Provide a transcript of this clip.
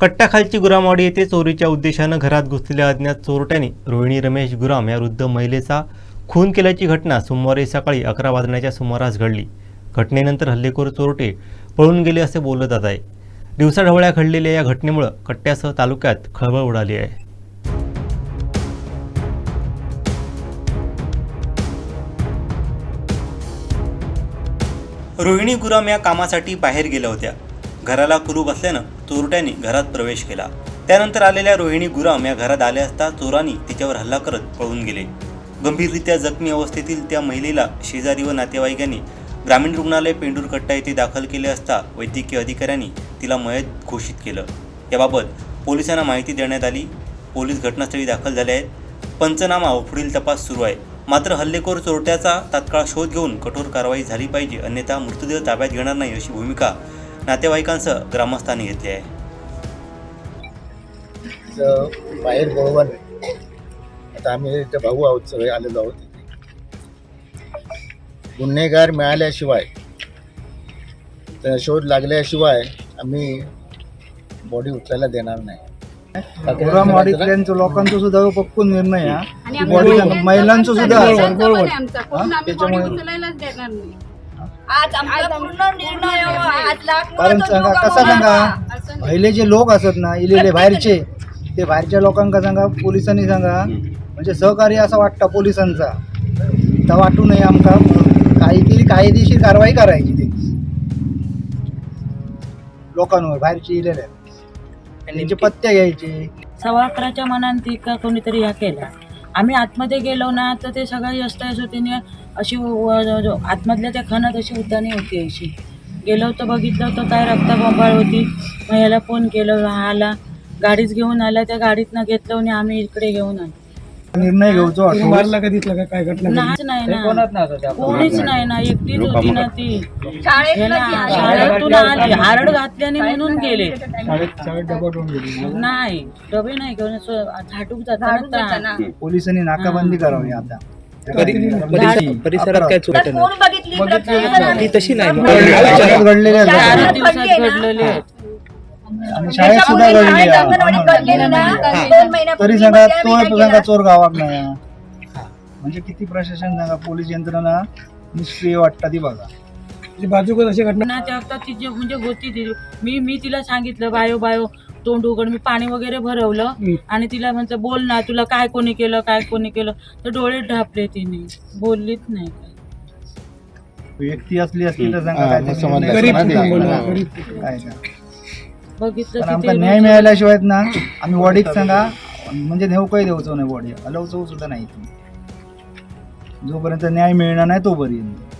कट्ट्याखालची गुरामवाडी येथे चोरीच्या उद्देशानं घरात घुसलेल्या अज्ञात चोरट्याने रोहिणी रमेश गुराम या वृद्ध महिलेचा खून केल्याची घटना सोमवारी सकाळी अकरा वाजण्याच्या सुमारास घडली. घटनेनंतर हल्लेखोर चोरटे पळून गेले असे बोललं जात आहे. दिवसाढवळ्या घडलेल्या या घटनेमुळं कट्ट्यासह तालुक्यात खळबळ उडाली आहे. रोहिणी गुराम या कामासाठी बाहेर गेल्या होत्या. घराला कुलूप असल्यानं चोरट्यांनी घरात प्रवेश केला. त्यानंतर आलेल्या रोहिणी गुराम या घरात आल्या असता चोरांनी तिच्यावर हल्ला करत पळून गेले. गंभीररित्या जखमी अवस्थेतील त्या महिलेला शेजारी व नातेवाईकांनी ग्रामीण रुग्णालय पेंडूरकट्टा येथे दाखल केले असता वैद्यकीय अधिकाऱ्यांनी तिला मयत घोषित केलं. याबाबत पोलिसांना माहिती देण्यात आली. पोलीस घटनास्थळी दाखल झाले आहेत. पंचनामा व पुढील तपास सुरू आहे. मात्र हल्लेखोर चोरट्याचा तात्काळ शोध घेऊन कठोर कारवाई झाली पाहिजे अन्यथा मृतदेह ताब्यात घेणार नाही अशी भूमिका नातेवाईकांसह ग्रामस्थांनी घेतली आहे. बाहेर आहे. आता आम्ही इथे भाऊ आहोत सगळे आलेलो आहोत. गुन्हेगार मिळाल्याशिवाय शोध लागल्याशिवाय आम्ही बॉडी उचलायला देणार नाही. गुरामवाडीतल्यांचं लोकांचं सुद्धा पक्कून निर्णय हा. बॉडी महिलांचं सुद्धा त्याच्यामुळे- उचलायलाच देणार नाही. आज आमचा पूर्ण निर्णय आज लाख कारण सांगा कसा सांगा? असं पहिले जे लोक असत ना इलेले बाहेरचे ते बाहेरच्या लोकांका सांगा पोलिसांनी सांगा. म्हणजे सहकार्य असा वाटतं पोलिसांचा. तर वाटू नये आमका. काहीतरी कायदेशीर कारवाई करायची ते. लोकांवर बाहेरचे इलेले. त्यांचे पत्ते घ्यायचे. सव्वा अकराच्या मनात ती का कोणीतरी ह्या केला आम्ही आतमध्ये गेलो ना तर ते सगळं यष्टायशोतीने अशी व- आतमधल्या त्या खणात अशी उद्याने होती अशी गेलो तर बघितलं तर काय रक्ताबंबाळ होती. मग याला फोन केलं आला. गाडीच घेऊन आला. त्या गाडीतनं घेतलं आणि आम्ही इकडे घेऊन आलो. निर्णय घेऊचो वाटतो नाहीच नाही ना. कोणीच नाही ना. एकटीच होती ना ती. शाळेत हे ना, शाळेतून आली हारड घातल्याने म्हणून गेले. नाही डबे नाही घेऊन असं. पोलिसांनी नाकाबंदी करावी आता. परिसरात काय चूक तर कोण बघितली? प्रत्येक ती तशी नाही. चार घटना. दिवसात घडलेले आहेत. आणि शाळेत सुद्धा घडली शाळेत आहे. अंगणवाडीत घडलेली ना. दोन महिन्यापूर्वी तरी सांगा त्या तो सांगा. चोर गावात नाही म्हणजे किती प्रशासन सांगा पोलीस यंत्रणा निष्क्रिय वाटतात ती बघा ना त्या वक्तात ती जे म्हणजे होती ती मी मी तिला सांगितलं बायो बायो तोंड उघड मी पाणी वगैरे भरवलं आणि तिला म्हटलं बोल ना तुला काय कोणी केलं काय कोणी केलं तर डोळे ढापले तिने बोललीच नाही व्यक्ती असली असली तर सांगा काय. निर्णय गरीब सांगा. कुटुंब. गरीब. काय का बघितलं पण आमका तिथे न्याय मिळाल्याशिवाय ना आम्ही वडीत सांगा म्हणजे नेऊ काही देऊचो नाही बॉडी हलवचो सुद्धा नाही इथून. जोपर्यंत न्याय मिळणार नाही तोपर्यंत